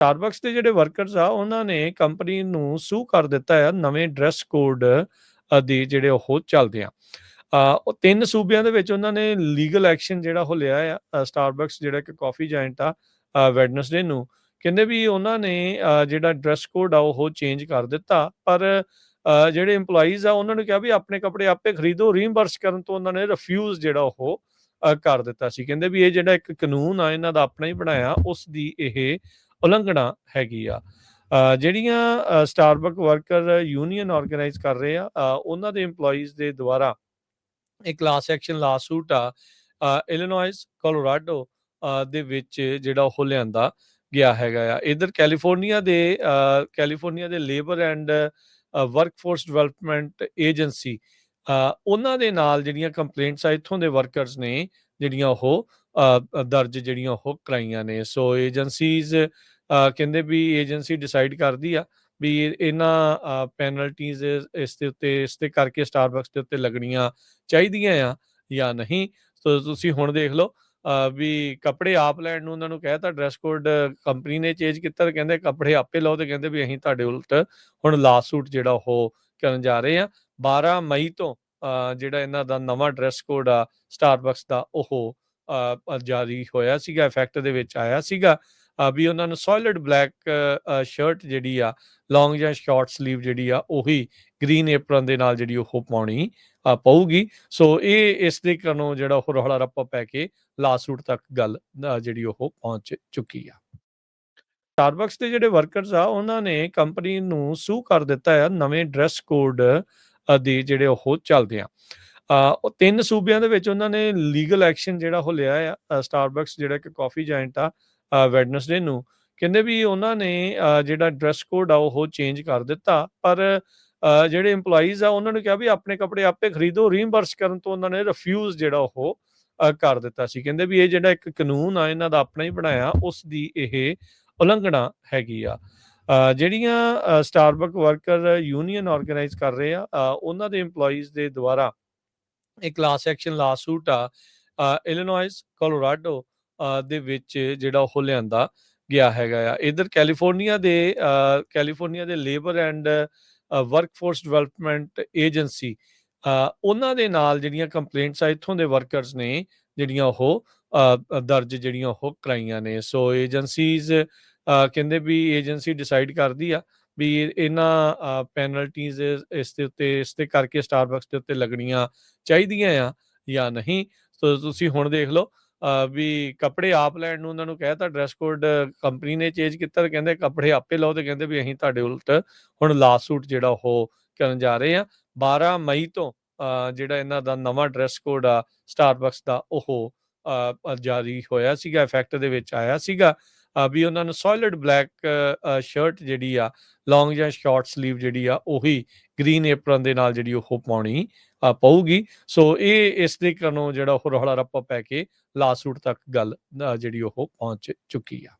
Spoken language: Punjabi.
ਸਟਾਰਬਕਸ ਦੇ ਜਿਹੜੇ ਵਰਕਰਸ ਆ, ਉਹਨਾਂ ਨੇ ਕੰਪਨੀ ਨੂੰ ਸੂ ਕਰ ਦਿੱਤਾ ਹੈ ਨਵੇਂ ਡਰੈਸ ਕੋਡ ਦੇ ਜਿਹੜੇ ਉਹ ਚੱਲਦੇ ਆ। ਉਹ ਤਿੰਨ ਸੂਬਿਆਂ ਦੇ ਵਿੱਚ ਉਹਨਾਂ ਨੇ ਲੀਗਲ ਐਕਸ਼ਨ ਜਿਹੜਾ ਉਹ ਲਿਆ ਆ ਸਟਾਰਬਕਸ ਜਿਹੜਾ ਕਿ ਕਾਫੀ ਜਾਇੰਟ ਆ ਵੈਡਨਸਡੇ ਨੂੰ। ਕਹਿੰਦੇ ਵੀ ਉਹਨਾਂ ਨੇ ਜਿਹੜਾ ਡਰੈਸ ਕੋਡ ਆ, ਉਹ ਚੇਂਜ ਕਰ ਦਿੱਤਾ, ਪਰ ਜਿਹੜੇ EMPLOYEES ਆ, ਉਹਨਾਂ ਨੂੰ ਕਿਹਾ ਵੀ ਆਪਣੇ ਕੱਪੜੇ ਆਪੇ ਖਰੀਦੋ ਰੀਇੰਬਰਸ ਕਰਨ ਤੋਂ ਉਹਨਾਂ ਨੇ ਰਿਫਿਊਜ਼ ਜਿਹੜਾ ਉਹ ਕਰ ਦਿੱਤਾ ਸੀ। ਕਹਿੰਦੇ ਵੀ ਇਹ ਜਿਹੜਾ ਇੱਕ ਕਾਨੂੰਨ ਆ, ਇਹਨਾਂ ਦਾ ਆਪਣਾ ਹੀ ਬਣਾਇਆ, ਉਸ ਦੀ ਇਹ ਉਲੰਘਣਾ ਹੈਗੀ ਆ। ਜਿਹੜੀਆਂ ਸਟਾਰਬਕ ਵਰਕਰ ਯੂਨੀਅਨ ਆਰਗੇਨਾਈਜ਼ ਕਰ ਰਹੇ ਆ ਉਹਨਾਂ ਦੇ EMPLOYEES ਦੇ ਦੁਆਰਾ ਇੱਕ ਕਲਾਸ ਐਕਸ਼ਨ ਲਾਸੂਟ ਆ ਇਲੀਨੋਇਸ ਕੋਲੋਰਾਡੋ ਦੇ ਵਿੱਚ ਜਿਹੜਾ ਉਹ ਲਿਆਂਦਾ ਗਿਆ ਹੈਗਾ ਆ। ਇਧਰ ਕੈਲੀਫੋਰਨੀਆ ਦੇ ਕੈਲੀਫੋਰਨੀਆ ਦੇ labour and workforce development agency ਉਹਨਾਂ ਦੇ ਨਾਲ ਜਿਹੜੀਆਂ ਕੰਪਲੇਂਟਸ ਆ, ਇੱਥੋਂ ਦੇ ਵਰਕਰਸ ਨੇ ਜਿਹੜੀਆਂ ਉਹ ਦਰਜ ਜਿਹੜੀਆਂ ਉਹ ਕਰਾਈਆਂ ਨੇ। ਸੋ ਏਜੰਸੀਜ਼ ਕਹਿੰਦੇ ਵੀ ਏਜੰਸੀ ਡਿਸਾਈਡ ਕਰਦੀ ਆ ਵੀ ਇਹਨਾਂ ਪੈਨਲਟੀਜ਼ ਇਸ ਦੇ ਉੱਤੇ ਇਸ ਤੇ ਕਰਕੇ ਸਟਾਰਬਕਸ ਦੇ ਉੱਤੇ ਲੱਗਣੀਆਂ ਚਾਹੀਦੀਆਂ ਆ ਜਾਂ ਨਹੀਂ। ਸੋ ਤੁਸੀਂ ਹੁਣ ਦੇਖ ਲਓ ਵੀ ਕੱਪੜੇ ਆਪ ਲੈਣ ਨੂੰ ਉਹਨਾਂ ਨੂੰ ਕਹਿਤਾ ਡਰੈਸ ਕੋਡ ਕੰਪਨੀ ਨੇ ਚੇਂਜ ਕੀਤਾ ਕਹਿੰਦੇ ਕੱਪੜੇ ਆਪੇ ਲਓ ਤੇ ਕਹਿੰਦੇ ਵੀ ਅਸੀਂ ਤੁਹਾਡੇ ਉਲਟ ਹੁਣ ਲਾਸੂਟ ਜਿਹੜਾ ਉਹ ਕਰਨ ਜਾ ਰਹੇ ਆ। 12 ਮਈ ਤੋਂ ਅ, ਜਿਹੜਾ ਇਹਨਾਂ ਦਾ ਨਵਾਂ ਡਰੈਸ ਕੋਡ ਆ ਸਟਾਰਬਕਸ ਦਾ ਉਹ ਜਾਰੀ ਹੋਇਆ ਸੀਗਾ ਇਫੈਕਟ ਦੇ ਵਿੱਚ ਆਇਆ ਸੀਗਾ ਵੀ ਉਹਨਾਂ ਨੂੰ ਸੋਲਿਡ ਬਲੈਕ ਸ਼ਰਟ ਜਿਹੜੀ ਆ ਲੌਂਗ ਜਾਂ ਸ਼ਾਰਟ ਸਲੀਵ ਜਿਹੜੀ ਆ, ਉਹੀ ਗ੍ਰੀਨ ਐਪਰਨ ਦੇ ਨਾਲ ਜਿਹੜੀ ਉਹ ਪਾਉਣੀ ਪਊਗੀ। ਸੋ ਇਹ ਇਸ ਦੇ ਕਾਰਨੋਂ ਜਿਹੜਾ ਉਹ ਰੌਲਾ ਰੱਪਾ ਪੈ ਕੇ ਲਾਸੂਟ ਤੱਕ ਗੱਲ ਜਿਹੜੀ ਉਹ ਪਹੁੰਚ ਚੁੱਕੀ ਆ। ਸਟਾਰਬਕਸ ਦੇ ਜਿਹੜੇ ਵਰਕਰਸ ਆ, ਉਹਨਾਂ ਨੇ ਕੰਪਨੀ ਨੂੰ ਸੂ ਕਰ ਦਿੱਤਾ ਹੈ ਨਵੇਂ ਡਰੈਸ ਕੋਡ ਦੇ ਜਿਹੜੇ ਉਹ ਚੱਲਦੇ ਆ। ਉਹ ਤਿੰਨ ਸੂਬਿਆਂ ਦੇ ਵਿੱਚ ਉਹਨਾਂ ਨੇ ਲੀਗਲ ਐਕਸ਼ਨ ਜਿਹੜਾ ਉਹ ਲਿਆ ਆ ਸਟਾਰਬਕਸ ਜਿਹੜਾ ਕਿ ਕਾਫੀ ਜਾਇੰਟ ਆ ਵੈਡਨਸਡੇ ਨੂੰ। ਕਹਿੰਦੇ ਵੀ ਉਹਨਾਂ ਨੇ ਜਿਹੜਾ ਡਰੈਸ ਕੋਡ ਆ, ਉਹ ਚੇਂਜ ਕਰ ਦਿੱਤਾ। ਪਰ ਜਿਹੜੇ EMPLOYEES ਆ, ਉਹਨਾਂ ਨੂੰ ਕਿਹਾ ਵੀ ਆਪਣੇ ਕੱਪੜੇ ਆਪੇ ਖਰੀਦੋ ਰੀਇੰਬਰਸ ਕਰਨ ਤੋਂ ਉਹਨਾਂ ਨੇ ਰਿਫਿਊਜ਼ ਜਿਹੜਾ ਉਹ ਕਰ ਦਿੱਤਾ ਸੀ। ਕਹਿੰਦੇ ਵੀ ਇਹ ਜਿਹੜਾ ਇੱਕ ਕਾਨੂੰਨ ਆ, ਇਹਨਾਂ ਦਾ ਆਪਣਾ ਹੀ ਬਣਾਇਆ ਉਸ ਦੀ ਇਹ ਉਲੰਘਣਾ ਹੈਗੀ ਆ। ਜਿਹੜੀਆਂ ਸਟਾਰਬਕ ਵਰਕਰ ਯੂਨੀਅਨ ਆਰਗੇਨਾਈਜ਼ ਕਰ ਰਹੇ ਆ ਉਹਨਾਂ ਦੇ EMPLOYEES ਦੇ ਦੁਆਰਾ ਇੱਕ ਕਲਾਸ ਐਕਸ਼ਨ ਲਾਸੂਟ ਆ ਇਲੀਨੋਇਸ ਕੋਲੋਰਾਡੋ ਦੇ ਵਿੱਚ ਜਿਹੜਾ ਉਹ ਲਿਆਂਦਾ ਗਿਆ ਹੈਗਾ ਆ। ਇਧਰ ਕੈਲੀਫੋਰਨੀਆ ਦੇ ਕੈਲੀਫੋਰਨੀਆ ਦੇ labour and workforce development agency ਉਹਨਾਂ ਦੇ ਨਾਲ ਜਿਹੜੀਆਂ ਕੰਪਲੇਂਟਸ ਆ, ਇੱਥੋਂ ਦੇ ਵਰਕਰਸ ਨੇ ਜਿਹੜੀਆਂ ਉਹ ਦਰਜ ਜਿਹੜੀਆਂ ਉਹ ਕਰਾਈਆਂ ਨੇ। ਸੋ ਏਜੰਸੀਜ਼ ਕਹਿੰਦੇ ਵੀ ਏਜੰਸੀ ਡਿਸਾਈਡ ਕਰਦੀ ਆ ਵੀ ਇਹਨਾਂ ਪੈਨਲਟੀਜ਼ ਇਸ ਦੇ ਉੱਤੇ ਇਸ ਤੇ ਕਰਕੇ ਸਟਾਰਬਕਸ ਦੇ ਉੱਤੇ ਲੱਗਣੀਆਂ ਚਾਹੀਦੀਆਂ ਆ ਜਾਂ ਨਹੀਂ। ਸੋ ਤੁਸੀਂ ਹੁਣ ਦੇਖ ਲਓ ਵੀ ਕੱਪੜੇ ਆਪ ਲੈਣ ਨੂੰ ਉਹਨਾਂ ਨੂੰ ਕਹਿਤਾ ਡਰੈਸ ਕੋਡ ਕੰਪਨੀ ਨੇ ਚੇਂਜ ਕੀਤਾ ਤੇ ਕਹਿੰਦੇ ਕੱਪੜੇ ਆਪੇ ਲਓ ਤੇ ਕਹਿੰਦੇ ਵੀ ਅਸੀਂ ਤੁਹਾਡੇ ਉਲਟ ਹੁਣ ਲਾਸੂਟ ਜਿਹੜਾ ਉਹ ਕਰਨ ਜਾ ਰਹੇ ਆ। 12 ਮਈ ਤੋਂ ਅ, ਜਿਹੜਾ ਇਹਨਾਂ ਦਾ ਨਵਾਂ ਡਰੈਸ ਕੋਡ ਆ ਸਟਾਰਬਕਸ ਦਾ ਉਹ ਜਾਰੀ ਹੋਇਆ ਸੀਗਾ ਇਫੈਕਟ ਦੇ ਵਿੱਚ ਆਇਆ ਸੀਗਾ। ਵੀ ਉਹਨਾਂ ਨੂੰ ਸੋਲਿਡ ਬਲੈਕ ਸ਼ਰਟ ਜਿਹੜੀ ਆ ਲੌਂਗ ਜਾਂ ਸ਼ਾਰਟ ਸਲੀਵ ਜਿਹੜੀ ਆ, ਉਹੀ ਗ੍ਰੀਨ ਐਪਰਨ ਦੇ ਨਾਲ ਜਿਹੜੀ ਉਹ ਪਾਉਣੀ ਪਊਗੀ। ਸੋ ਇਹ ਇਸ ਦੇ ਕਾਰਨੋਂ ਜਿਹੜਾ ਉਹ ਰੌਲਾ ਰੱਪਾ ਪੈ ਕੇ ਲਾਸੂਟ ਤੱਕ ਗੱਲ ਜਿਹੜੀ ਉਹ ਪਹੁੰਚ ਚੁੱਕੀ ਆ।